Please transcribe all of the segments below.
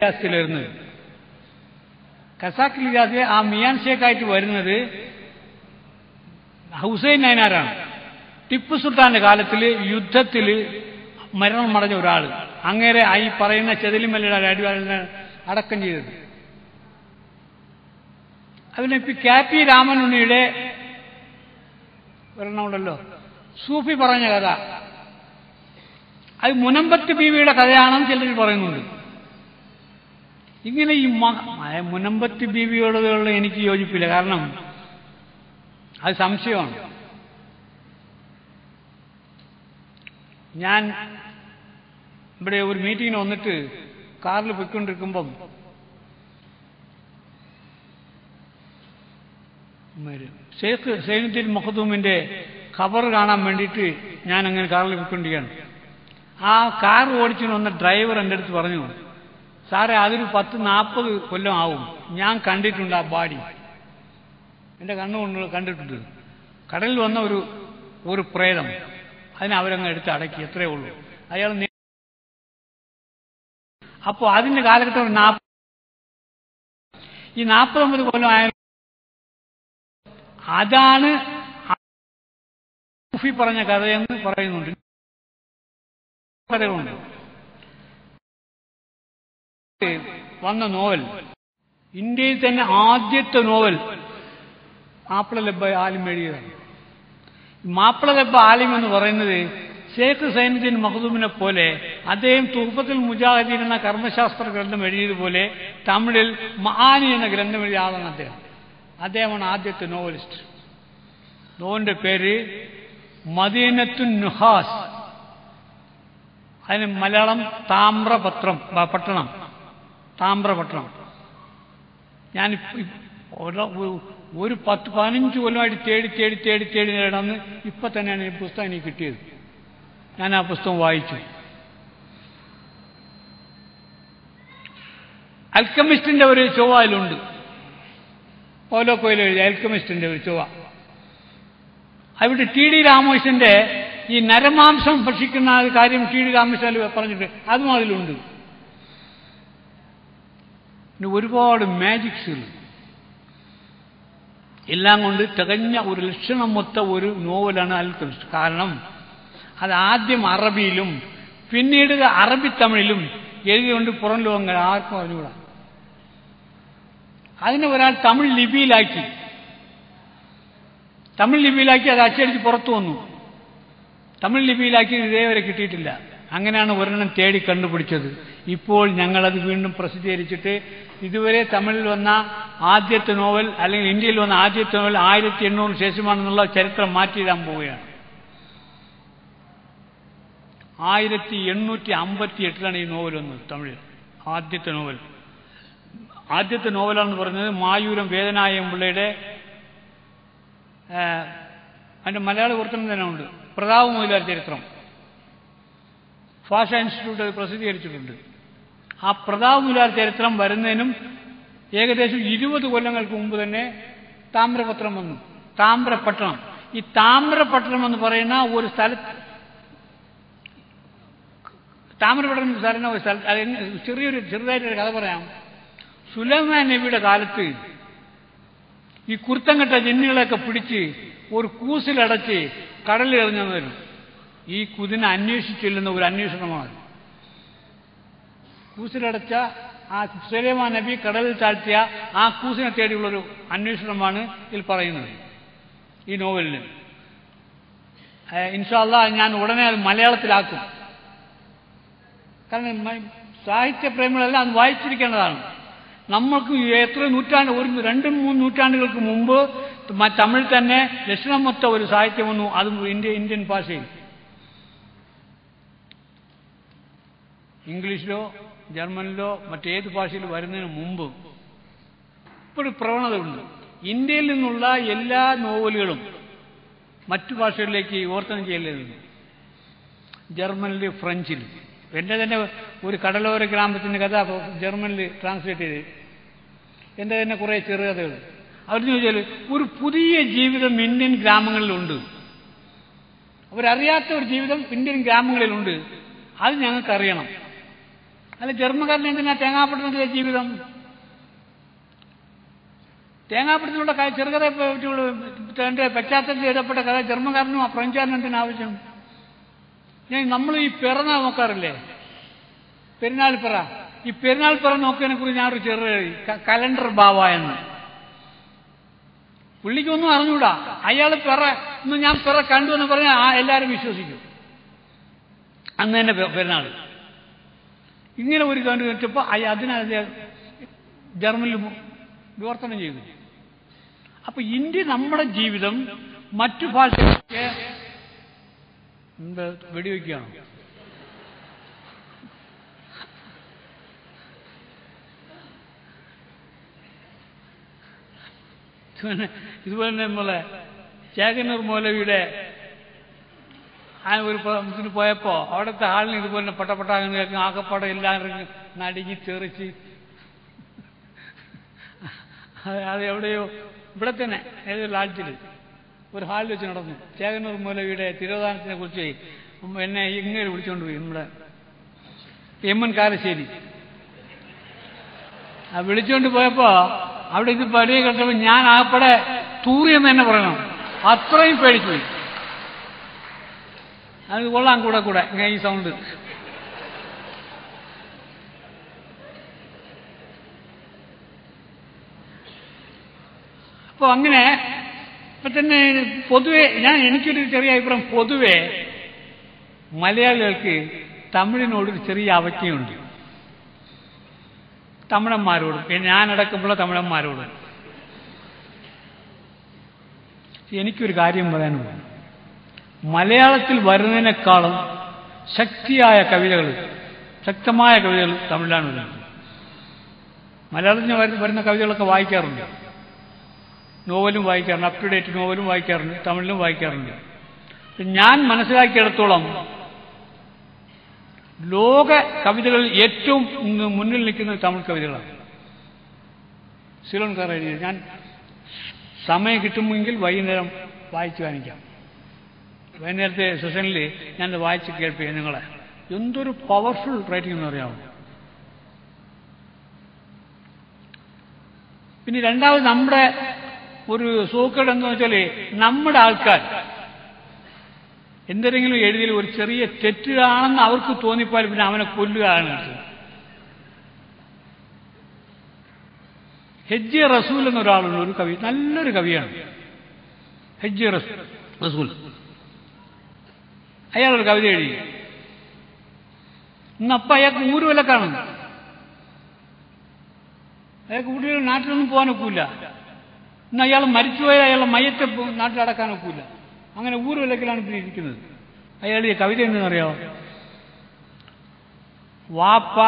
വരുന്നത് ഖസാക്കിൽ ഇജാസിൽ ആ മിയാൻ ഷേഖായിട്ട് വരുന്നത് ഹുസൈൻ നയനാരാണ് ടിപ്പു സുൽത്താന്റെ കാലത്തിൽ യുദ്ധത്തിൽ മരണം മടഞ്ഞ ഒരാൾ അങ്ങേരെ ഈ പറയുന്ന ചെതിലിമല്ലയുടെ അടിവാളിനെ അടക്കം ചെയ്തത്. അതിനിപ്പോ കെ പി രാമനുണ്ണിയുടെ ഒരെണ്ണമുണ്ടല്ലോ സൂഫി പറഞ്ഞ കഥ. അത് മുനമ്പത്ത് ബീവിയുടെ കഥയാണെന്ന് ചിലർ പറയുന്നുണ്ട്. ഇങ്ങനെ ഈ മുനമ്പത്ത് ബീവിയോടുള്ള എനിക്ക് യോജിപ്പില്ല. കാരണം അത് സംശയമാണ്. ഞാൻ ഇവിടെ ഒരു മീറ്റിങ്ങിന് വന്നിട്ട് കാറിൽ പോയിക്കൊണ്ടിരിക്കുമ്പം ഷേഖ് സൈനുദ്ദീൻ മഖദൂമിന്റെ ഖബർ കാണാൻ വേണ്ടിയിട്ട് ഞാൻ അങ്ങനെ കാറിൽ പോയിക്കൊണ്ടിരിക്കുകയാണ്. ആ കാർ ഓടിച്ചു വന്ന ഡ്രൈവർ എന്റെ അടുത്ത് പറഞ്ഞു സാറേ അതൊരു പത്ത് നാൽപ്പത് കൊല്ലം ആവും. ഞാൻ കണ്ടിട്ടുണ്ട് ആ ബാഡി. എന്റെ കണ്ണുകൊണ്ട് കണ്ടിട്ടുണ്ട്. കടലിൽ വന്ന ഒരു ഒരു പ്രേതം. അതിനെ അവരങ്ങ് എടുത്ത് അടക്കി എത്രയേ ഉള്ളൂ. അയാൾ അപ്പോ അതിന്റെ കാലഘട്ടം ഒരു നാൽപ്പത് ഈ നാൽപ്പത്തൊമ്പത് കൊല്ലം ആയ അതാണ് പറഞ്ഞ കഥയെന്ന് പറയുന്നുണ്ട്. കഥകളുണ്ട്. വന്ന നോവൽ. ഇന്ത്യയിൽ തന്നെ ആദ്യത്തെ നോവൽ മാപ്പിള ലബ്ബ ആലിം എഴുതിയതാണ്. മാപ്പിള ലബ്ബ ആലിം എന്ന് പറയുന്നത് ഷേഖ് സൈനുദ്ദീൻ മഹദൂമിനെ പോലെ അദ്ദേഹം തുർബത്തിൽ മുജാഹിദീൻ എന്ന കർമ്മശാസ്ത്ര ഗ്രന്ഥം എഴുതിയതുപോലെ തമിഴിൽ മഹാനി എന്ന ഗ്രന്ഥം എഴുതിയ ആളാണ് അദ്ദേഹം. അദ്ദേഹമാണ് ആദ്യത്തെ നോവലിസ്റ്റ്. നോവലിന്റെ പേര് മദീനത്തു നുഹാസ്. അതിന് മലയാളം താമ്രപത്രം പട്ടണം. താമ്രപട്ടണം ഞാൻ ഒരു പത്ത് പതിനഞ്ച് കൊല്ലമായിട്ട് തേടി തേടി തേടി തേടി നേടാന്ന് ഇപ്പൊ തന്നെയാണ് ഈ പുസ്തകം എനിക്ക് കിട്ടിയത്. ഞാൻ ആ പുസ്തകം വായിച്ചു. അൽക്കമിസ്റ്റിന്റെ ഒരു ചൊവ്വ അതിലുണ്ട്. ഓലോ കോയിലോ അൽക്കമിസ്റ്റിന്റെ ഒരു ചൊവ്വ. അവിടെ ടി ഡി രാമകൃഷ്ണന്റെ ഈ നരമാംസം ഭക്ഷിക്കുന്ന കാര്യം ടി ഡി രാമകൃഷ്ണൻ പറഞ്ഞിട്ട് അതും അതിലുണ്ട്. പിന്നെ ഒരുപാട് മാജിക്സ് എല്ലാം കൊണ്ട് തികഞ്ഞ ഒരു ലക്ഷണം മൊത്ത ഒരു നോവലാണ് അൽക്കമിസ്റ്റ് കാരണം അത് ആദ്യം അറബിയിലും പിന്നീട് അറബി തമിഴിലും എഴുതിയുണ്ട് പുറം ലോകങ്ങൾ ആർക്കും അറിഞ്ഞുകൂടാ. അതിനെ ഒരാൾ തമിഴ് ലിപിയിലാക്കി. തമിഴ് ലിപിയിലാക്കി അത് അച്ചടിച്ച് പുറത്തു വന്നു. തമിഴ് ലിപിയിലാക്കി ഇതേവരെ കിട്ടിയിട്ടില്ല. അങ്ങനെയാണ് ഒരെണ്ണം തേടി കണ്ടുപിടിച്ചത്. ഇപ്പോൾ ഞങ്ങളത് വീണ്ടും പ്രസിദ്ധീകരിച്ചിട്ട് ഇതുവരെ തമിഴിൽ വന്ന ആദ്യത്തെ നോവൽ അല്ലെങ്കിൽ ഇന്ത്യയിൽ വന്ന ആദ്യത്തെ നോവൽ ആയിരത്തി എണ്ണൂറിന് ശേഷമാണെന്നുള്ള ചരിത്രം മാറ്റിയിടാൻ പോവുകയാണ്. ആയിരത്തി എണ്ണൂറ്റി അമ്പത്തി എട്ടിലാണ് ഈ നോവൽ വന്നത് തമിഴിൽ. ആദ്യത്തെ നോവൽ. ആദ്യത്തെ നോവലാണെന്ന് പറയുന്നത് മായൂരം വേദനായം പിള്ളയുടെ അതിന്റെ മലയാള വൃത്തം തന്നെ ഉണ്ട്. പ്രതാപ മൊയിലാർ ചരിത്രം. ഭാഷാ ഇൻസ്റ്റിറ്റ്യൂട്ട് അത് പ്രസിദ്ധീകരിച്ചിട്ടുണ്ട്. ആ പ്രതാപ് മൊയിലാർ ചരിത്രം വരുന്നതിനും ഏകദേശം ഇരുപത് കൊല്ലങ്ങൾക്ക് മുമ്പ് തന്നെ താമ്രപത്രം വന്നു. താമ്രപട്ടണം. ഈ താമ്രപട്ടണം എന്ന് പറയുന്ന ഒരു സ്ഥലത്ത് താമ്രപട്ടണം എന്ന് പറയുന്ന ഒരു സ്ഥലത്ത് ചെറിയൊരു ചെറുതായിട്ടൊരു കഥ പറയാം. സുലൈമാൻ നബിയുടെ കാലത്ത് ഈ കുർത്തങ്കട്ട ജിന്നുകളെയൊക്കെ പിടിച്ച് ഒരു കൂസിലടച്ച് കടലിൽ എറിഞ്ഞു വരും ഈ കുതിനെ അന്വേഷിച്ചില്ലെന്ന ഒരു അന്വേഷണമാണ്. കൂസിലടച്ച ആ സുലൈമാൻ നബി കടലിൽ താഴ്ത്തിയ ആ കൂസിനെ തേടിയുള്ളൊരു അന്വേഷണമാണ് ഇതിൽ പറയുന്നത് ഈ നോവലിൽ ഇൻഷാല്ല ഞാൻ ഉടനെ അത് മലയാളത്തിലാക്കും. കാരണം സാഹിത്യ സാഹിത്യപ്രേമികളെല്ലാം അത് വായിച്ചിരിക്കേണ്ടതാണ്. നമ്മൾക്ക് എത്ര നൂറ്റാണ്ട് ഒരു രണ്ടും മൂന്ന് നൂറ്റാണ്ടുകൾക്ക് മുമ്പ് തമിഴ് തന്നെ ലക്ഷണമൊത്ത ഒരു സാഹിത്യം വന്നു അതും ഇന്ത്യ ഇന്ത്യൻ ഭാഷയിൽ. ഇംഗ്ലീഷിലോ ജർമ്മനിലോ മറ്റേത് ഭാഷയിൽ വരുന്നതിന് മുമ്പ് ഇപ്പോഴും പ്രവണതയുണ്ട്. ഇന്ത്യയിൽ നിന്നുള്ള എല്ലാ നോവലുകളും മറ്റു ഭാഷകളിലേക്ക് വിവർത്തനം ചെയ്യലുണ്ട്. ജർമ്മനിൽ ഫ്രഞ്ചിൽ. എന്റെ തന്നെ ഒരു കടലോര ഗ്രാമത്തിന്റെ കഥ ജർമ്മനിൽ ട്രാൻസ്ലേറ്റ് ചെയ്ത്. എന്റെ തന്നെ കുറേ ചെറുകഥകൾ അവർ ചോദിച്ചാൽ ഒരു പുതിയ ജീവിതം ഇന്ത്യൻ ഗ്രാമങ്ങളിലുണ്ട്. അവരറിയാത്ത ഒരു ജീവിതം ഇന്ത്യൻ ഗ്രാമങ്ങളിലുണ്ട്. അത് ഞങ്ങൾക്കറിയണം. അല്ല ജർമ്മക്കാരൻ എന്തിനാ തേങ്ങാപ്പട്ടണത്തിലെ ജീവിതം? തേങ്ങാപ്പട്ടണത്തിലുള്ള ചെറുകഥ തന്റെ പശ്ചാത്തലത്തിൽ എഴുതപ്പെട്ട കഥ ജർമ്മക്കാരനും ആ ഫ്രഞ്ചുകാരനും എന്തിനാ ആവശ്യം? ഞാൻ നമ്മൾ ഈ പിറന്ന നോക്കാറില്ലേ? പെരുന്നാൾ പിറ. ഈ പെരുന്നാൾ പിറ നോക്കിയതിനെ കുറിച്ച് ഞാനൊരു ചെറു കലണ്ടർ ബാവ എന്ന്. പുള്ളിക്കൊന്നും അറിഞ്ഞൂടാ. അയാൾ പിറ ഇന്ന് ഞാൻ പിറ കണ്ടു എന്ന് പറഞ്ഞാൽ എല്ലാവരും വിശ്വസിക്കും. അന്ന് തന്നെ പെരുന്നാൾ ഇങ്ങനെ ഒരു കണ്ടു വെച്ചപ്പോൾ അതിനത് ജർമ്മനിൽ വിവർത്തനം ചെയ്തു. അപ്പൊ ഇന്ത്യ നമ്മുടെ ജീവിതം മറ്റു ഭാഷയ്ക്ക് വെടിവെക്കുകയാണ്? ഇതുപോലെ നമ്മളെ ചേകനൂർ മൗലവിയുടെ ആ ഒരു ഇതിന് പോയപ്പോ അവിടുത്തെ ആളിന് ഇതുപോലെ പട്ടപ്പെട്ട അങ്ങനെ കേൾക്കും. ആകപ്പാടം എല്ലാവരും നടുങ്ങി തെറിച്ച്. അത് എവിടെയോ ഇവിടെ തന്നെ ഏതൊരു ലാഡ്ജിൽ ഒരു ഹാളിൽ വെച്ച് നടന്നു. ചേകന്നൂർ മൂലവിയുടെ തിരോധാനത്തിനെ കുറിച്ച് എന്നെ ഇങ്ങനെ വിളിച്ചുകൊണ്ട് പോയി നമ്മുടെ എം എൻ കാരശ്ശേരി. ആ വിളിച്ചുകൊണ്ട് പോയപ്പോ അവിടെ ഇത് പഴയ കണ്ടപ്പോൾ ഞാൻ ആപ്പടെ തൂറിയെന്ന് തന്നെ പറയണം. അത്രയും പേടിച്ചു പോയി. അത് കൊള്ളാം കൂടെ കൂടെ. ഇങ്ങനെ ഈ സൗണ്ട് അപ്പോൾ അങ്ങനെ ഇപ്പൊ തന്നെ പൊതുവെ ഞാൻ എനിക്കൊരു ചെറിയ അഭിപ്രായം. പൊതുവെ മലയാളികൾക്ക് തമിഴിനോടൊരു ചെറിയ അവജ്ഞയുണ്ട്. തമിഴന്മാരോടും. ഞാനടക്കമുള്ള തമിഴന്മാരോടും. എനിക്കൊരു കാര്യം പറയാനുണ്ട് മലയാളത്തിൽ വരുന്നതിനേക്കാളും ശക്തിയായ കവിതകൾ ശക്തമായ കവിതകൾ തമിഴിലാണ് വരുന്നത്. മലയാളത്തിൽ വരുന്ന കവിതകളൊക്കെ വായിക്കാറുണ്ട്. നോവലും വായിക്കാറുണ്ട് അപ് ഡേറ്റ് നോവലും വായിക്കാറുണ്ട് തമിഴിലും വായിക്കാറുണ്ട്. ഞാൻ മനസ്സിലാക്കിയിടത്തോളം ലോക കവിതകളിൽ ഏറ്റവും മുന്നിൽ നിൽക്കുന്നത് തമിഴ് കവിതകളാണ്. സിലോൺകാർ എഴുതിയത്. ഞാൻ സമയം കിട്ടുമെങ്കിൽ വൈകുന്നേരം വായിച്ചു കാണിക്കാം വൈകുന്നേരത്തെ സെഷനിൽ ഞാനത് വായിച്ച് കേൾപ്പിക്കാം നിങ്ങളെ. എന്തൊരു പവർഫുൾ റൈറ്റിംഗ് എന്ന് പറയാമോ? പിന്നെ രണ്ടാമത് നമ്മുടെ ഒരു സൂക്കേട് എന്ന് വെച്ചാൽ നമ്മുടെ ആൾക്കാർ. എന്തെങ്കിലും എഴുതിയിൽ ഒരു ചെറിയ തെറ്റാണെന്ന് അവർക്ക് തോന്നിപ്പോയാൽ പിന്നെ അവനെ കൊല്ലുകയാണ്. ഹെജ്ജി റസൂൽ എന്നൊരാളുണ്ട് ഒരു കവി നല്ലൊരു കവിയാണ്. ഹെജ്ജി റസൂൽ. അയാളൊരു കവിത എഴുതി. ഇന്നപ്പം അയാൾക്ക് ഊരുവിലക്കാണ് അയാൾക്ക് ഊരിൽ നാട്ടിലൊന്നും പോകാൻ ഒക്കില്ല. ഇന്ന് അയാൾ മരിച്ചുപോയാൽ അയാളുടെ മയത്തെ നാട്ടിലടക്കാൻ ഒക്കില്ല. അങ്ങനെ ഊരുവിലക്കിലാണ് ഇപ്പോൾ ഇരിക്കുന്നത്. അയാൾ ഈ കവിത എന്തെന്നറിയാമോ വാപ്പ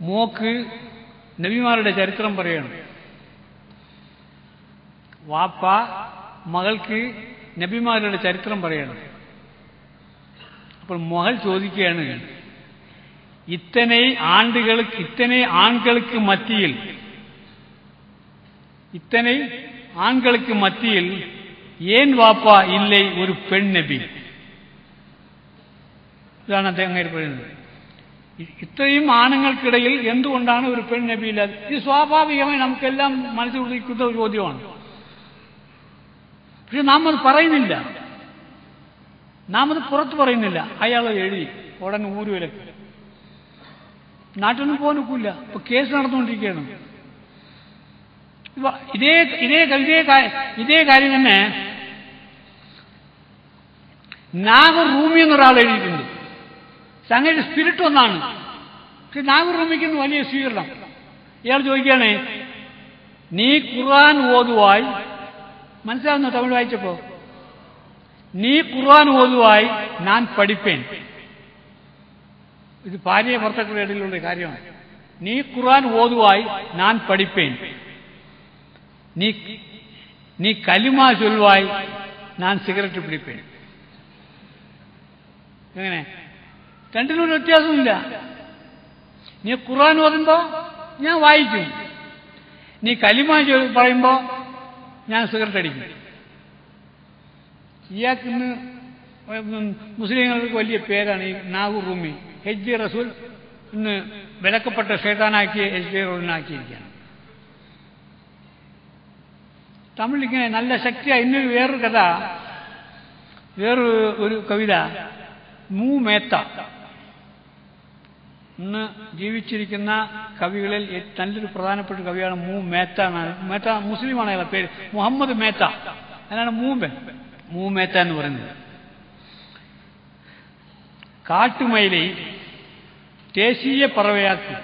മോക്ക് നബിമാരുടെ ചരിത്രം പറയണം. വാപ്പ മകൾക്ക് നബിമാരുടെ ചരിത്രം പറയണം. അപ്പോൾ മകൾ ചോദിക്കുകയാണ് ഇത്തനെ ആണ്ടുകൾക്ക് ഇത്തനെ ആൺകൾക്ക് മത്തിയിൽ ഇത്തനെ ആൺകൾക്ക് മത്തിയിൽ ഏൻ വാപ്പ ഇല്ലേ ഒരു പെൺനബി? ഇതാണ് അദ്ദേഹം അങ്ങനെ പറയുന്നത്. ഇത്രയും ആണുങ്ങൾക്കിടയിൽ എന്തുകൊണ്ടാണ് ഒരു പെൺ ഇല്ലാതെ? ഇത് സ്വാഭാവികമായി നമുക്കെല്ലാം മനസ്സിൽ ഒരു ചോദ്യമാണ്. പക്ഷെ നാം അത് പറയുന്നില്ല. നാം അത് പുറത്ത് പറയുന്നില്ല. അയാൾ എഴുതി. ഉടനെ ഊരുവിലക്ക് നാട്ടിലൊന്നും പോകാൻ ഒക്കില്ല. ഇപ്പൊ കേസ് നടന്നുകൊണ്ടിരിക്കുകയാണ്. ഇതേ ഇതേ ഇതേ ഇതേ കാര്യം തന്നെ നാഗർ റൂമി എന്നൊരാൾ എഴുതിയിട്ടുണ്ട്. സംഗതി സ്പിരിറ്റ് ഒന്നാണ്. പക്ഷെ നാഗർ റൂമിക്ക് വലിയ സ്വീകരണം. ഇയാൾ ചോദിക്കുകയാണ് നീ ഖുർആൻ ഓതുവായി? മനസ്സിലാവുന്നോ? തമിഴ് വായിച്ചപ്പോ? നീ ഖുർആൻ ഓതുവായി ഞാൻ പഠിപ്പേൻ. ഇത് ഭാര്യ ഭർത്താക്കളുടെ ഇടയിലുള്ള കാര്യമാണ്. നീ ഖുർആൻ ഓതുവായി ഞാൻ പഠിപ്പേൻ. നീ നീ കലിമ ചൊല്ലുവായി ഞാൻ സിഗരറ്റ് പിടിപ്പേൻ. എങ്ങനെ? രണ്ടിനൊരു വ്യത്യാസമില്ല നീ ഖുർആൻ ഓതുമ്പോ ഞാൻ വായിക്കും. നീ കലിമ പറയുമ്പോ ഞാൻ സിഗരറ്റ് അടിക്കും ഇയാൾക്ക് ഇന്ന് മുസ്ലിങ്ങൾക്ക് വലിയ പേരാണ് ഈ നാഗൂർ റൂമി ജെ റസൂൽ ഇന്ന് വിലക്കപ്പെട്ട ഷേതാനാക്കി എച്ച് ജെ റസൂലിനാക്കിയിരിക്കുകയാണ്. തമിഴിങ്ങനെ നല്ല ശക്തിയാണ് ഇന്നൊരു വേറൊരു കഥ വേറൊരു ഒരു കവിത മൂ മേത്ത. ഇന്ന് ജീവിച്ചിരിക്കുന്ന കവികളിൽ നല്ലൊരു പ്രധാനപ്പെട്ട കവിയാണ് മൂ മേത്ത എന്നാണ്. മേത്ത മുസ്ലിമാണ് പേര് മുഹമ്മദ് മേത്ത. അതിനാണ് മൂ മേത്ത എന്ന് പറയുന്നത്. കാട്ടുമയിലെ ദേശീയ പറവയാക്കി.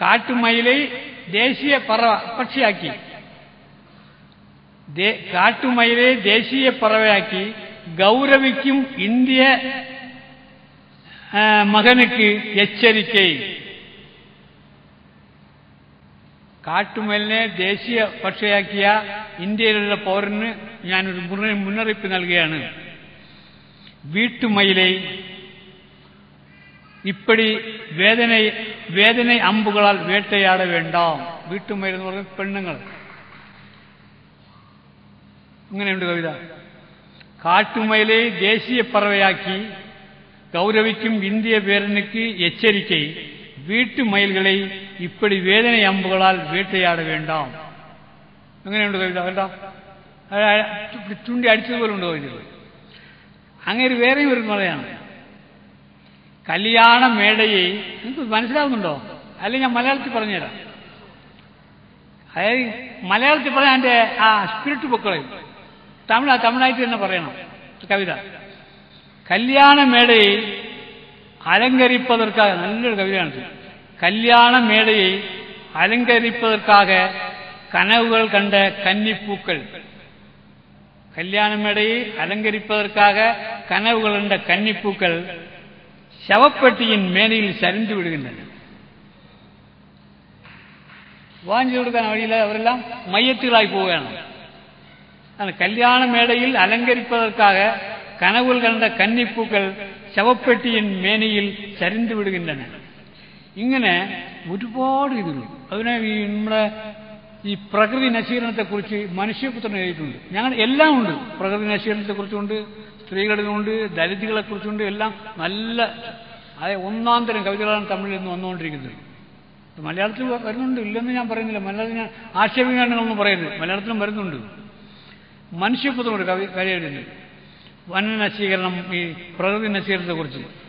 കാട്ടുമയിലെ ദേശീയ പറവ പക്ഷിയാക്കി. കാട്ടുമയിലെ ദേശീയ പറവയാക്കി ഗൗരവിക്കും ഇന്ത്യ മകനുക്ക് എച്ചരിക്കൈ കാട്ടുമലിനെ ദേശീയ പക്ഷിയാക്കിയ ഇന്ത്യയിലുള്ള പൗരന് ഞാനൊരു മുന്ന- മുന്നറിയിപ്പ് നൽകുകയാണ് വീട്ടുമയിലെ ഇപ്പടി വേദന വേദന അമ്പുകളാൽ വേട്ടയാട വേണ്ടാം വീട്ടുമയിൽ എന്ന് പറയുന്നത് പെണ്ണുങ്ങൾ ഇങ്ങനെയുണ്ട് കവിത കാട്ടുമയിലെ ദേശീയ പറവയാക്കി கௌரவிக்கும் இந்திய பேரனுக்கு எச்சரிக்கை வீட்டு மயில்களை ഇപ്പടി வேதனை அம்புகளால் வேட்டையாட வேண்டாம் അങ്ങനെയുണ്ട് കവിത? കണ്ട? ചുണ്ടി അടിച്ചതുപോലെ ഉണ്ടോ കവിത അങ്ങനെ വേറെയും ഒരു മലയാണ് കല്യാണ മേടയെ നിങ്ങൾക്ക് മനസ്സിലാവുന്നുണ്ടോ? അല്ലെ ഞാൻ മലയാളത്തിൽ പറഞ്ഞുതരാം. അതായത് മലയാളത്തിൽ പറഞ്ഞാൽ എന്റെ ആ സ്പിരിറ്റ് പൊക്കളയും തമിഴ തമിഴായിട്ട് തന്നെ പറയണം. കവിത. കല്യാണ മേടയെ അലങ്കരിപ്പതർക്കായ നല്ലൊരു കവിതയാണ് கல்யாண மேடையை அலங்கரிப்பதற்காக கனவுகள் கண்ட கன்னிப்பூக்கள். கல்யாண மேடையை அலங்கரிப்பதற்காக கனவுகள் கண்ட கன்னிப்பூக்கள் சவப்பட்டியின் மேடையில் சரிந்து விடுகின்றன. வாஞ்சி கொடுக்கான வழியில் அவரெல்லாம் மையத்திலாய் போகணும் அந்த கல்யாண மேடையில் அலங்கரிப்பதற்காக கனவுகள் கண்ட கன்னிப்பூக்கள் சவப்பெட்டியின் மேனியில் சரிந்து விடுகின்றன. ഇങ്ങനെ ഒരുപാട് ഇതുണ്ട് അതിനെ ഈ നമ്മുടെ ഈ പ്രകൃതി നശീകരണത്തെക്കുറിച്ച് മനുഷ്യപുത്രൻ എഴുതിയിട്ടുണ്ട്. ഞങ്ങൾ എല്ലാം ഉണ്ട്. പ്രകൃതി നശീകരണത്തെക്കുറിച്ചുണ്ട് സ്ത്രീകളിലുണ്ട് ദരിദ്രകളെക്കുറിച്ചുണ്ട് എല്ലാം നല്ല അതായത് ഒന്നാം തരം കവിതകളാണ് തമിഴിൽ നിന്ന് വന്നുകൊണ്ടിരിക്കുന്നത്. മലയാളത്തിൽ വരുന്നുണ്ട്. ഇല്ലെന്ന് ഞാൻ പറയുന്നില്ല. മലയാളത്തിൽ ഞാൻ ആക്ഷേപങ്ങളൊന്നും പറയുന്നത് മലയാളത്തിലും വരുന്നുണ്ട്. മനുഷ്യപുത്രം ഒരു കവി എഴുതുന്നുണ്ട് വന നശീകരണം ഈ പ്രകൃതി നശീകരണത്തെക്കുറിച്ച്.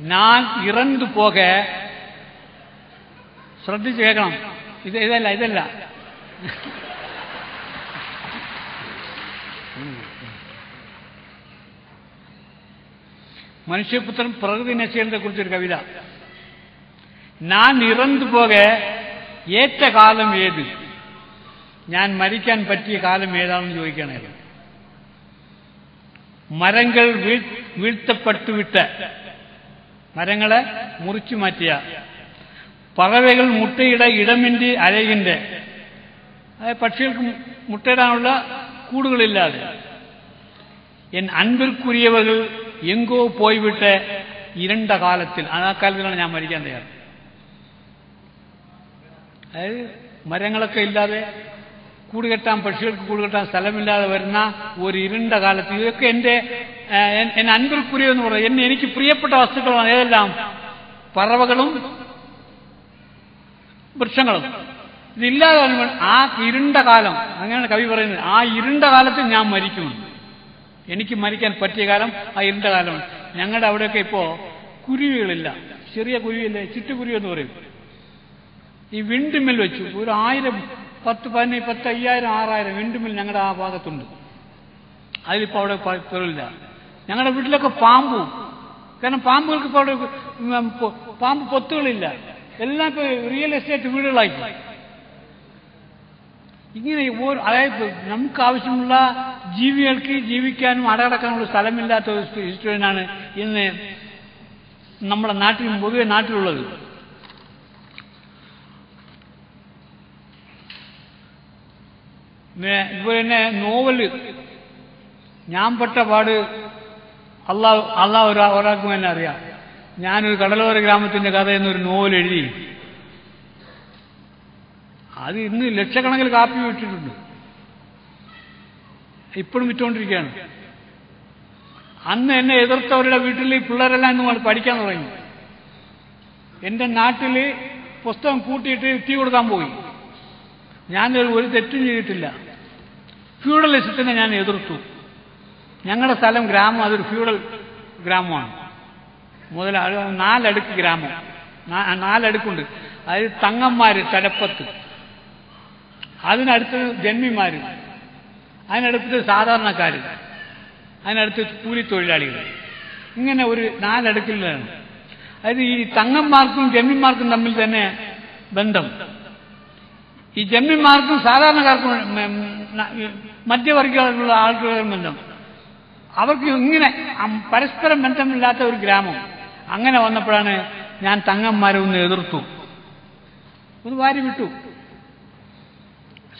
ഞാൻ ഇറന്നു പോക ശ്രദ്ധിച്ച് കേൾക്കണം. ഇത് ഇതല്ല ഇതല്ല. മനുഷ്യപുത്രൻ പ്രകൃതി നശീകരണത്തെ കുറിച്ചൊരു കവിത. ഞാൻ ഇറന്നു പോക ഏറ്റ കാലം ഏത്? ഞാൻ മരിക്കാൻ പറ്റിയ കാലം ഏതാണെന്ന് ചോദിക്കുകയാണ് അയാൾ. മരങ്ങൾ വീഴ് വീഴ്ത്തപ്പെട്ടുവിട്ട് മരങ്ങളെ മുറിച്ചു മാറ്റിയ. പറവകൾ മുട്ടയുടെ ഇടമിന്റെ അരകിന്റെ അതായത് പക്ഷികൾക്ക് മുട്ടയിടാനുള്ള കൂടുകളില്ലാതെ. എൻ അൻപിൽക്കുരിയവകൾ എങ്കോ പോയിവിട്ട് ഇരണ്ട കാലത്തിൽ. ആ കാലത്തിലാണ് ഞാൻ മരിക്കാൻ തയ്യാറ്. അതായത് മരങ്ങളൊക്കെ ഇല്ലാതെ കൂടുകെട്ടാൻ പക്ഷികൾക്ക് കൂടുകെട്ടാൻ സ്ഥലമില്ലാതെ വരുന്ന ഒരു ഇരുണ്ട കാലത്ത് ഇതൊക്കെ എന്റെ എന്നെ അൻപിൽക്കുരിയോ എന്ന് പറയുന്നത് എന്നെ എനിക്ക് പ്രിയപ്പെട്ട വസ്തുക്കളാണ്. ഏതെല്ലാം? പറവകളും വൃക്ഷങ്ങളും. ഇതില്ലാതെ ആ ഇരുണ്ട കാലം അങ്ങനെയാണ് കവി പറയുന്നത്. ആ ഇരുണ്ട കാലത്ത് ഞാൻ മരിക്കുമെന്ന് എനിക്ക് മരിക്കാൻ പറ്റിയ കാലം ആ ഇരുണ്ട കാലമാണ്. ഞങ്ങളുടെ അവിടെയൊക്കെ ഇപ്പോ കുരുവികളില്ല. ചെറിയ കുരുവില്ലേ? ചിട്ടുകുരുവി എന്ന് പറയും. ഈ വിണ്ടുമിൽ വെച്ചു. ഒരു ആയിരം പത്ത് പതിനഞ്ച് പത്ത് അയ്യായിരം ആറായിരം വിണ്ടുമിൽ ഞങ്ങളുടെ ആ ഭാഗത്തുണ്ട്. അതിലിപ്പോൾ അവിടെ തൊഴിലില്ല ഞങ്ങളുടെ വീട്ടിലൊക്കെ പാമ്പും കാരണം പാമ്പുകൾക്ക് ഇപ്പോൾ അവിടെ പാമ്പ് പൊത്തുകളില്ല. എല്ലാം ഇപ്പോൾ റിയൽ എസ്റ്റേറ്റ് വീടുകളായി ഇങ്ങനെ അതായത് നമുക്ക് ആവശ്യമുള്ള ജീവികൾക്ക് ജീവിക്കാനും അടകടക്കാനുള്ള സ്ഥലമില്ലാത്ത ഒരു സിറ്റുവേഷനാണ് ഇന്ന് നമ്മുടെ നാട്ടിലും പൊതുവെ നാട്ടിലുള്ളത് പിന്നെ ഇതുപോലെ തന്നെ നോവൽ. ഞാൻ പെട്ട പാട് അള്ളാഹ് അള്ളാഹ് ഒരാ ഒരാൾക്കും തന്നെ അറിയാം. ഞാനൊരു കടലോര ഗ്രാമത്തിന്റെ കഥ എന്നൊരു നോവൽ എഴുതി. അത് ഇന്ന് ലക്ഷക്കണക്കിന് കാപ്പി വിട്ടിട്ടുണ്ട് ഇപ്പോഴും വിറ്റുകൊണ്ടിരിക്കുകയാണ് അന്ന് എന്നെ എതിർത്തവരുടെ വീട്ടിൽ ഈ പിള്ളേരെല്ലാം ഇന്ന് പഠിക്കാൻ തുടങ്ങി. എന്റെ നാട്ടിൽ പുസ്തകം കൂട്ടിയിട്ട് തീ കൊടുക്കാൻ പോയി. ഞാൻ ഒരു തെറ്റും ചെയ്തിട്ടില്ല. ഫ്യൂഡലിസത്തിനെ ഞാൻ എതിർത്തു. ഞങ്ങളുടെ സ്ഥലം ഗ്രാമം അതൊരു ഫ്യൂഡൽ ഗ്രാമമാണ്. മുതൽ നാലടുക്ക് ഗ്രാമം. നാലടുക്കുണ്ട്. അതായത് തങ്ങന്മാര് തലപ്പത്ത്. അതിനടുത്ത് ജന്മിമാര്. അതിനടുത്ത് സാധാരണക്കാര്. അതിനടുത്ത് കൂലിത്തൊഴിലാളികൾ. ഇങ്ങനെ ഒരു നാലടുക്കിലാണ് അതായത് ഈ തങ്ങന്മാർക്കും ജന്മിമാർക്കും തമ്മിൽ തന്നെ ബന്ധം. ഈ ജന്മിമാർക്കും സാധാരണക്കാർക്കും ന- ആൾക്കാരും ബന്ധം അവർക്ക് ഇങ്ങനെ പരസ്പരം ബന്ധമില്ലാത്ത ഒരു ഗ്രാമം. അങ്ങനെ വന്നപ്പോഴാണ് ഞാൻ തങ്ങന്മാരെ ഒന്ന് എതിർത്തു. ഒരു വാരി വിട്ടു.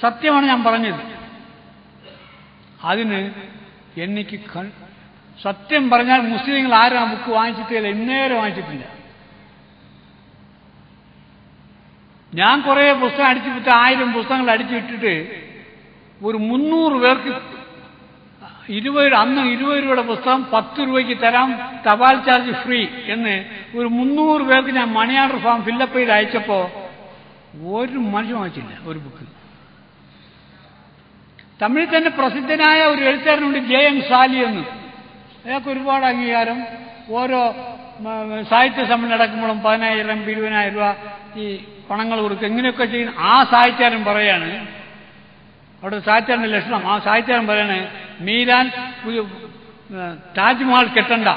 സത്യമാണ് ഞാൻ പറഞ്ഞത്. അതിന് എനിക്ക് സത്യം പറഞ്ഞാൽ മുസ്ലിങ്ങൾ ആരും ആ ബുക്ക് വാങ്ങിച്ചിട്ടില്ല ഇന്നേരെ വാങ്ങിച്ചിട്ടില്ല. ഞാൻ കുറേ പുസ്തകം അടിച്ചു വിട്ട് ആയിരം പുസ്തകങ്ങൾ അടിച്ചു വിട്ടിട്ട് ഒരു മുന്നൂറ് പേർക്ക് ഇരുപത് അന്ന് ഇരുപത് രൂപയുടെ പുസ്തകം പത്ത് രൂപയ്ക്ക് തരാം തപാൽ ചാർജ് ഫ്രീ എന്ന് ഒരു മുന്നൂറ് പേർക്ക് ഞാൻ മണി ഓർഡർ ഫോം ഫില്ലപ്പ് ചെയ്ത് അയച്ചപ്പോ ഒരു മനുഷ്യൻ വാങ്ങിച്ചില്ല ഒരു ബുക്ക്. തമിഴിൽ തന്നെ പ്രസിദ്ധനായ ഒരു എഴുത്തുകാരനുണ്ട് ജെ എം സാലി എന്ന്. അയാൾക്ക് ഒരുപാട് അംഗീകാരം. ഓരോ സാഹിത്യ സമ്മേളനം നടക്കുമ്പോഴും പതിനായിരം ഇരുപതിനായിരം രൂപ ഈ പണങ്ങൾ കൊടുക്കുക ഇങ്ങനെയൊക്കെ ചെയ്യുന്ന ആ സാഹിത്യകാരൻ പറയാണ് അവിടെ സാഹിത്യകാരന്റെ ലക്ഷണം. ആ സാഹിത്യം പറയണേ മീരാൻ താജ്മഹൽ കെട്ടണ്ട.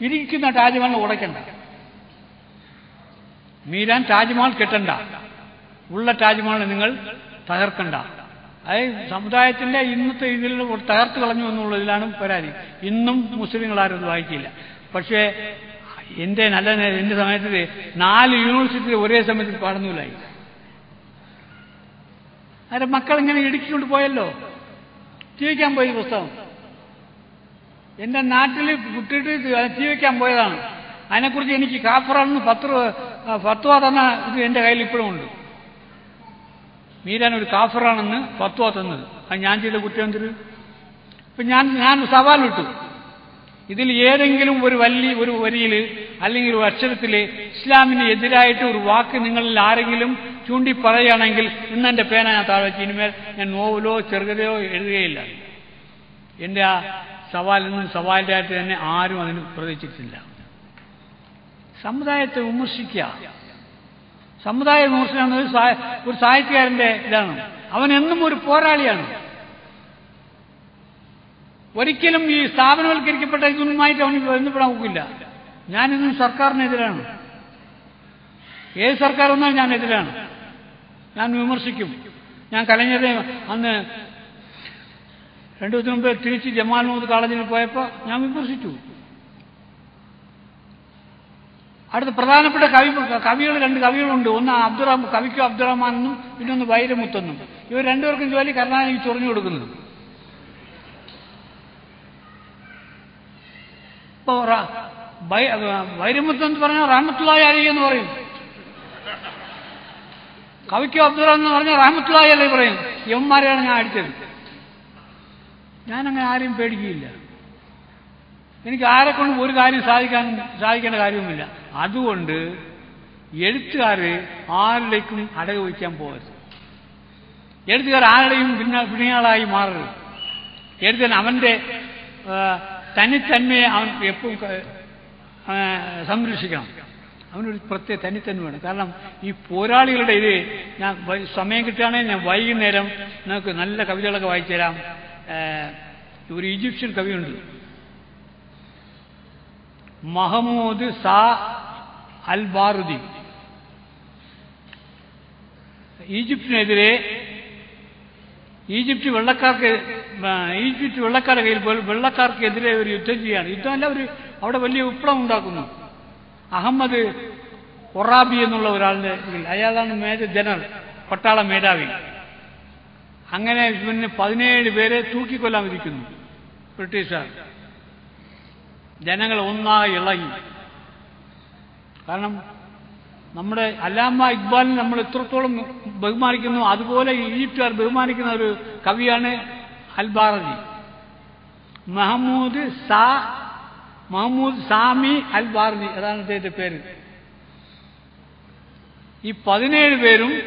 ഇരിക്കുന്ന താജ്മഹൽ ഉടയ്ക്കണ്ട. മീരാൻ താജ്മഹൽ കെട്ടണ്ട. ഉള്ള താജ്മഹൽ നിങ്ങൾ തകർക്കണ്ട. അതായത് സമുദായത്തിന്റെ ഇന്നത്തെ ഇതിൽ തകർത്ത് കളഞ്ഞു എന്നുള്ളതിലാണ് പരാതി. ഇന്നും മുസ്ലിങ്ങൾ ആരും വായിക്കില്ല. പക്ഷേ എന്റെ നല്ല എന്റെ സമയത്ത് നാല് യൂണിവേഴ്സിറ്റി ഒരേ സമയത്ത് പാടുന്നില്ലായി അവരെ മക്കൾ ഇങ്ങനെ ഇടുക്കിക്കൊണ്ട് പോയല്ലോ. ജീവിക്കാൻ പോയി പുസ്തകം. എന്റെ നാട്ടിൽ വിട്ടിട്ട് ജീവിക്കാൻ പോയതാണ്. അതിനെക്കുറിച്ച് എനിക്ക് കാഫറാണെന്ന് പത്ര ഫത്വ തന്ന ഇത് എന്റെ കയ്യിൽ ഇപ്പോഴും ഉണ്ട്. മീരാൻ ഒരു കാഫറാണെന്ന് ഫത്വ തന്നത്. അത് ഞാൻ ചെയ്ത കുറ്റം എന്തിന്? ഇപ്പൊ ഞാൻ ഞാൻ സവാൽ വിട്ടു ഇതിൽ ഏതെങ്കിലും ഒരു വലിയ ഒരു വരിയിൽ അല്ലെങ്കിൽ ഒരു അക്ഷരത്തിൽ ഇസ്ലാമിന് എതിരായിട്ട് ഒരു വാക്ക് നിങ്ങളിൽ ആരെങ്കിലും ചൂണ്ടി പറയുകയാണെങ്കിൽ ഇന്ന് എന്റെ പേന ഞാൻ താഴെ വെച്ച് ഇനിമേൽ ഞാൻ നോവലോ ചെറുകഥയോ എഴുതുകയില്ല. എന്റെ ആ സവാൽ നിന്നും സവാലിന്റെ ആയിട്ട് തന്നെ ആരും അതിന് പ്രതീക്ഷിച്ചിട്ടില്ല സമുദായത്തെ വിമർശിക്കുക. സമുദായ വിമർശനം ഒരു സാഹിത്യകാരന്റെ ഇതാണ്. അവൻ എന്നും ഒരു പോരാളിയാണ്. ഒരിക്കലും ഈ സ്ഥാപനവൽക്കരിക്കപ്പെട്ട ഇതൊന്നുമായിട്ട് അവന് ബന്ധപ്പെടാൻ ഒക്കില്ല. ഞാനിന്നും സർക്കാരിനെതിരാണ്. ഏത് സർക്കാർ വന്നാലും ഞാൻ എതിരാണ് ഞാൻ വിമർശിക്കും. ഞാൻ കലഞ്ഞത് അന്ന് രണ്ടു ദിവസം മുമ്പ് തിരിച്ച് ജമാൽ മുഹമ്മദ് കോളേജിൽ പോയപ്പോൾ ഞാൻ വിമർശിച്ചു. അടുത്ത പ്രധാനപ്പെട്ട കവി കവികൾ രണ്ട് കവികളുണ്ട്. ഒന്ന് അബ്ദുറഹ്മാൻ കവിക്കു അബ്ദുറഹ്മാനെന്നും പിന്നൊന്ന് വൈരമുത്തെന്നും ഇവർ രണ്ടുപേർക്കും ജോലി കരുണാനിധി ചൊറിഞ്ഞു കൊടുക്കുന്നത്. ഇപ്പോ വൈരമുത്ത് എന്ന് പറഞ്ഞാൽ റഹമത്തുള്ളായി അലി എന്ന് പറയും. കവിക്കു അബ്ദുറ എന്ന് പറഞ്ഞാൽ റഹമത്തുള്ളായി അല്ലേ പറയും. യവന്മാരെയാണ് ഞാൻ അടിച്ചത്. ഞാനങ്ങനെ ആരെയും പേടിക്കുകയില്ല. എനിക്ക് ആരെക്കൊണ്ട് ഒരു കാര്യം സാധിക്കാൻ സാധിക്കേണ്ട കാര്യവുമില്ല. അതുകൊണ്ട് എഴുത്തുകാര് ആരുടേക്കും അടക വയ്ക്കാൻ പോകരുത്. എഴുത്തുകാർ ആരുടെയും പിന്നെ പിണിയാളായി മാറരുത്. എഴുത്തൻ അവന്റെ തനിത്തന്മയെ അവൻ എപ്പോഴും സംരക്ഷിക്കണം. അവനൊരു പ്രത്യേക വേണം കാരണം ഈ പോരാളികളുടെ ഇത് ഞാൻ സമയം കിട്ടുകയാണെങ്കിൽ ഞാൻ വൈകുന്നേരം നിങ്ങൾക്ക് നല്ല കവിതകളൊക്കെ വായിച്ചു തരാം ഒരു ഈജിപ്ഷ്യൻ കവിയുണ്ട്. മഹമ്മൂദ് സാ അൽ ബാറുദി ഈജിപ്തിനെതിരെ ഈജിപ്റ്റ് വെള്ളക്കാർക്ക് ഈജിപ്റ്റ് വെള്ളക്കാരുടെ കയ്യിൽ പോലും വെള്ളക്കാർക്കെതിരെ ഒരു യുദ്ധം ചെയ്യാണ് യുദ്ധമല്ല ഒരു അവിടെ വലിയ വിപ്ലവം ഉണ്ടാക്കുന്നു. അഹമ്മദ് ഒറാബി എന്നുള്ള ഒരാളുടെ അയാളാണ് മേജർ ജനറൽ പട്ടാള മേധാവി. അങ്ങനെ പിന്നെ പതിനേഴ് പേരെ തൂക്കിക്കൊല്ലാൻ വിധിക്കുന്നു ബ്രിട്ടീഷുകാർ. ജനങ്ങൾ ഒന്നായി ഇളകി. കാരണം നമ്മുടെ അല്ലാമ ഇക്ബാലിനെ നമ്മൾ എത്രത്തോളം ബഹുമാനിക്കുന്നു അതുപോലെ ഈജിപ്തുകാർ ബഹുമാനിക്കുന്ന ഒരു കവിയാണ് അൽ ബാറദി മഹമ്മൂദ് സാ മഹമ്മൂദ് സാമി അൽ ബാർദി അതാണ് അദ്ദേഹത്തിന്റെ പേര്. ഈ പതിനേഴ് പേരും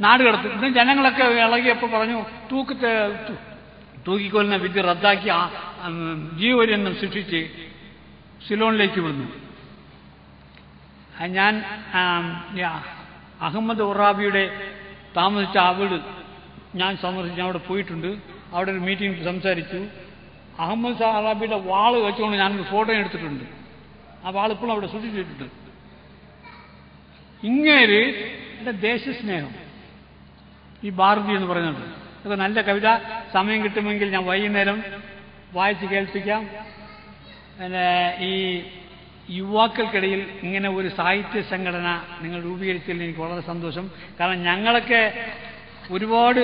നാട് കടത്തും. ഇന്ന് ജനങ്ങളൊക്കെ ഇളകിയപ്പോൾ പറഞ്ഞു തൂക്കത്തെ തു- തൂക്കിക്കൊല്ലുന്ന വിദ്യ റദ്ദാക്കി ഉം, സൃഷ്ടിച്ച് സിലോണിലേക്ക് വന്നു ഞാൻ അഹമ്മദ് ഉറാബിയുടെ താമസിച്ച ആ വീട് ഞാൻ സന്ദർശിച്ച് അവിടെ പോയിട്ടുണ്ട്. അവിടെ ഒരു മീറ്റിംഗ് സംസാരിച്ചു. അഹമ്മദ് ഷാ അറാബിയുടെ വാൾ വെച്ചുകൊണ്ട് ഞാനൊരു ഫോട്ടോ എടുത്തിട്ടുണ്ട്. ആ വാൾ ഇപ്പോഴും അവിടെ സൂക്ഷിച്ചിട്ടുണ്ട് ഇങ്ങനെ ദേശസ്നേഹം. ഈ ഭാരതി എന്ന് പറയുന്നത്. ഇതൊക്കെ നല്ല കവിത. സമയം കിട്ടുമെങ്കിൽ ഞാൻ വൈകുന്നേരം വായിച്ച് കേൾപ്പിക്കാം. പിന്നെ ഈ യുവാക്കൾക്കിടയിൽ ഇങ്ങനെ ഒരു സാഹിത്യ സംഘടന നിങ്ങൾ രൂപീകരിച്ചതിൽ എനിക്ക് വളരെ സന്തോഷം. കാരണം ഞങ്ങളൊക്കെ ഒരുപാട്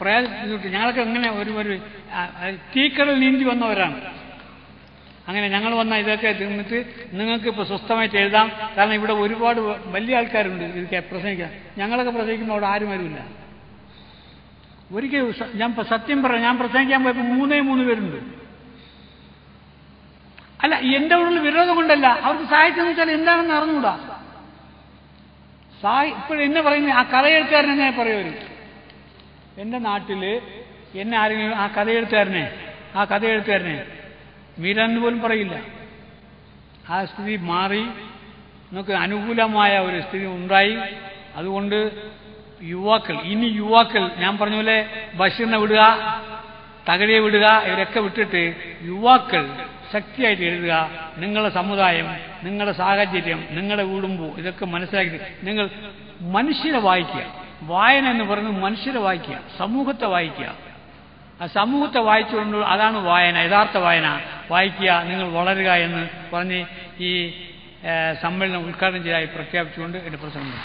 പ്രയാസം ഞങ്ങളൊക്കെ ഇങ്ങനെ ഒരു ഒരു തീക്കടൽ നീന്തി വന്നവരാണ്. അങ്ങനെ ഞങ്ങൾ വന്ന ഇതൊക്കെ തിന്നിട്ട് നിങ്ങൾക്ക് ഇപ്പോൾ സ്വസ്ഥമായിട്ട് എഴുതാം. കാരണം ഇവിടെ ഒരുപാട് വലിയ ആൾക്കാരുണ്ട് ഇതൊക്കെ പ്രസംഗിക്കാൻ. ഞങ്ങളൊക്കെ പ്രസംഗിക്കുമ്പോൾ അവിടെ ആരും വരില്ല ഒരിക്കൽ ഞാൻ ഇപ്പൊ സത്യം പറയാം ഞാൻ പ്രസംഗിക്കാൻ പോയപ്പോൾ മൂന്നേ മൂന്ന് പേരുണ്ട്. അല്ല എന്റെ ഉള്ളിൽ വിരോധം കൊണ്ടല്ല. അവർക്ക് സാഹിത്യം എന്ന് വെച്ചാൽ എന്താണെന്ന് അറിഞ്ഞൂടാ സാഹി ഇപ്പോഴും എന്നെ പറയുന്നത് ആ കഥയെഴുത്തുകാരൻ എന്നെ പറയുമായിരുന്നു എന്റെ നാട്ടിൽ എന്നെ ആരെങ്കിലും ആ കഥ എഴുത്തുകാരനെ ആ കഥ കഥയെഴുത്തുകാരനെ മീരാന്ന് പോലും പറയില്ല. ആ സ്ഥിതി മാറി. നമുക്ക് അനുകൂലമായ ഒരു സ്ഥിതി ഉണ്ടായി. അതുകൊണ്ട് യുവാക്കൾ ഇനി യുവാക്കൾ ഞാൻ പറഞ്ഞ പോലെ ബഷീറിനെ വിടുക തകഴിയെ വിടുക ഇവരൊക്കെ വിട്ടിട്ട് യുവാക്കൾ ശക്തിയായിട്ട് എഴുതുക. നിങ്ങളുടെ സമുദായം നിങ്ങളുടെ സാഹചര്യം നിങ്ങളുടെ കുടുംബം ഇതൊക്കെ മനസ്സിലാക്കി നിങ്ങൾ മനുഷ്യരെ വായിക്കുക. വായന എന്ന് പറയുന്നത് മനുഷ്യരെ വായിക്കുക സമൂഹത്തെ വായിക്കുക. സമൂഹത്തെ വായിച്ചുകൊണ്ട് അതാണ് വായന യഥാർത്ഥ വായന. വായിക്കുക നിങ്ങൾ വളരുക എന്ന് പറഞ്ഞ് ഈ സമ്മേളനം ഉദ്ഘാടനം ചെയ്തായി പ്രഖ്യാപിച്ചുകൊണ്ട് എന്റെ പ്രസംഗം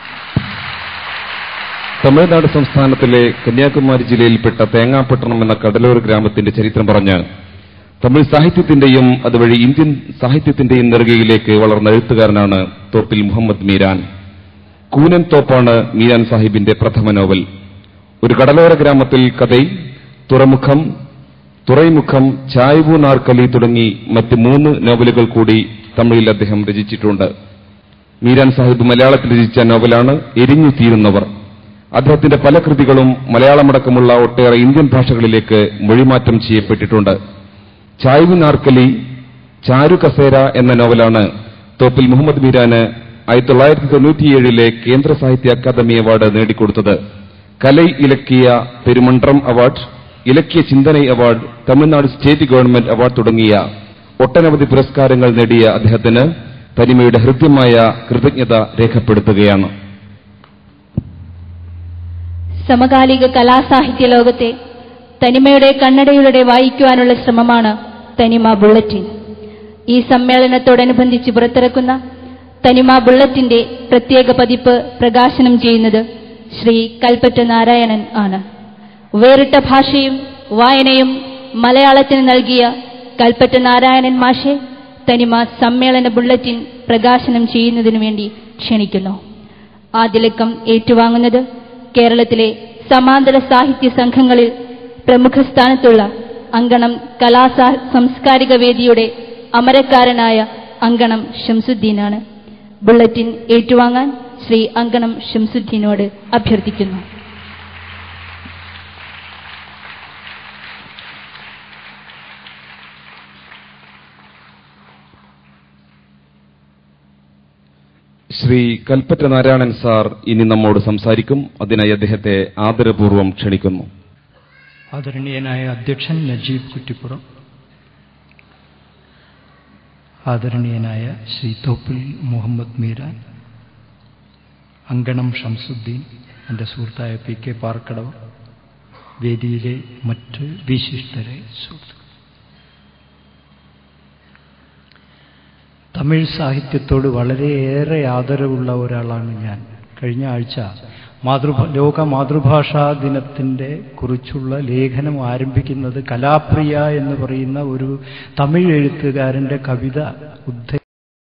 തമിഴ്നാട് സംസ്ഥാനത്തിലെ കന്യാകുമാരി ജില്ലയിൽപ്പെട്ട തേങ്ങാപട്ടണം എന്ന കടലോര ഗ്രാമത്തിന്റെ ചരിത്രം പറഞ്ഞ് തമിഴ് സാഹിത്യത്തിന്റെയും അതുവഴി ഇന്ത്യൻ സാഹിത്യത്തിന്റെയും നെറുകയിലേക്ക് വളർന്ന എഴുത്തുകാരനാണ് തോപ്പിൽ മുഹമ്മദ് മീരാൻ. കൂനൻ തോപ്പാണ് മീരാൻ സാഹിബിന്റെ പ്രഥമ നോവൽ. ഒരു കടലോര ഗ്രാമത്തിൽ കഥൈ തുറമുഖം തുറൈമുഖം ചായ്വു നാർക്കലി തുടങ്ങി മറ്റ് മൂന്ന് നോവലുകൾ കൂടി തമിഴിൽ അദ്ദേഹം രചിച്ചിട്ടുണ്ട്. മീരാൻ സാഹിബ് മലയാളത്തിൽ രചിച്ച നോവലാണ് എരിഞ്ഞു തീരുന്നവർ. അദ്ദേഹത്തിന്റെ പല കൃതികളും മലയാളമടക്കമുള്ള ഒട്ടേറെ ഇന്ത്യൻ ഭാഷകളിലേക്ക് മൊഴിമാറ്റം ചെയ്യപ്പെട്ടിട്ടുണ്ട്. ചായ്വു നാർക്കലി ചാരു കസേര എന്ന നോവലാണ് തോപ്പിൽ മുഹമ്മദ് മീരാന് ആയിരത്തി തൊള്ളായിരത്തി തൊണ്ണൂറ്റിയേഴിലെ കേന്ദ്ര സാഹിത്യ അക്കാദമി അവാർഡ് നേടിക്കൊടുത്തത്. Kalai Ilakkiya Perumandram award Ilakkiya Chinthanai award Tamil Nadu state government award തുടങ്ങിയ ഒട്ടനവധി പുരസ്കാരങ്ങൾ നേടിയ അദ്ദേഹത്തിന് തനിമയുടെ ഹൃദ്യമായ കൃതജ്ഞത രേഖപ്പെടുത്തുകയാണ്. സമകാലിക കലാസാഹിത്യ ലോകത്തെ തനിമയുടെ കണ്ണടയിലൂടെ വായിക്കുവാനുള്ള ശ്രമമാണ് തനിമ ബുള്ളറ്റിൻ. ഈ സമ്മേളനത്തോടനുബന്ധിച്ച് പുറത്തിറക്കുന്ന തനിമ ബുള്ളറ്റിന്റെ പ്രത്യേക പതിപ്പ് പ്രകാശനം ചെയ്യുന്നത് ശ്രീ കൽപ്പറ്റ നാരായണൻ ആണ്. വേറിട്ട ഭാഷയും വായനയും മലയാളത്തിന് നൽകിയ കൽപ്പറ്റ നാരായണൻ മാഷെ തനിമ സമ്മേളന ബുള്ളറ്റിൻ പ്രകാശനം ചെയ്യുന്നതിനു വേണ്ടി ക്ഷണിക്കുന്നു. ആദ്യലക്കം ഏറ്റുവാങ്ങുന്നത് കേരളത്തിലെ സമാന്തര സാഹിത്യ സംഘങ്ങളിൽ പ്രമുഖ സ്ഥാനത്തുള്ള അങ്കണം കലാസാ സാംസ്കാരിക വേദിയുടെ അമരക്കാരനായ അങ്കണം ഷംസുദ്ദീനാണ് ബുള്ളറ്റിൻ ഏറ്റുവാങ്ങാൻ ശ്രീ അങ്കണം ഷംസുദ്ദീനോട് അഭ്യർത്ഥിക്കുന്നു. ശ്രീ കൽപ്പറ്റ നാരായണൻ സാർ ഇനി നമ്മോട് സംസാരിക്കും. അതിനായി അദ്ദേഹത്തെ ആദരപൂർവം ക്ഷണിക്കുന്നു. ആദരണീയനായ അധ്യക്ഷൻ നജീബ് കുറ്റിപ്പുറം. ആദരണീയനായ ശ്രീ തോപ്പിൽ മുഹമ്മദ് മീരാൻ. അങ്കണം ഷംസുദ്ദീൻ എന്റെ സുഹൃത്തായ പി കെ പാർക്കടവ്. വേദിയിലെ മറ്റ് വിശിഷ്ടരെ സുഹൃത്തുക്കൾ. തമിഴ് സാഹിത്യത്തോട് വളരെയേറെ ആദരവുള്ള ഒരാളാണ് ഞാൻ. കഴിഞ്ഞ ആഴ്ച മാതൃഭ ലോക മാതൃഭാഷാ ദിനത്തിന്റെ കുറിച്ചുള്ള ലേഖനം ആരംഭിക്കുന്നത് കലാപ്രിയ എന്ന് പറയുന്ന ഒരു തമിഴ് എഴുത്തുകാരന്റെ കവിത ഉദ്ധ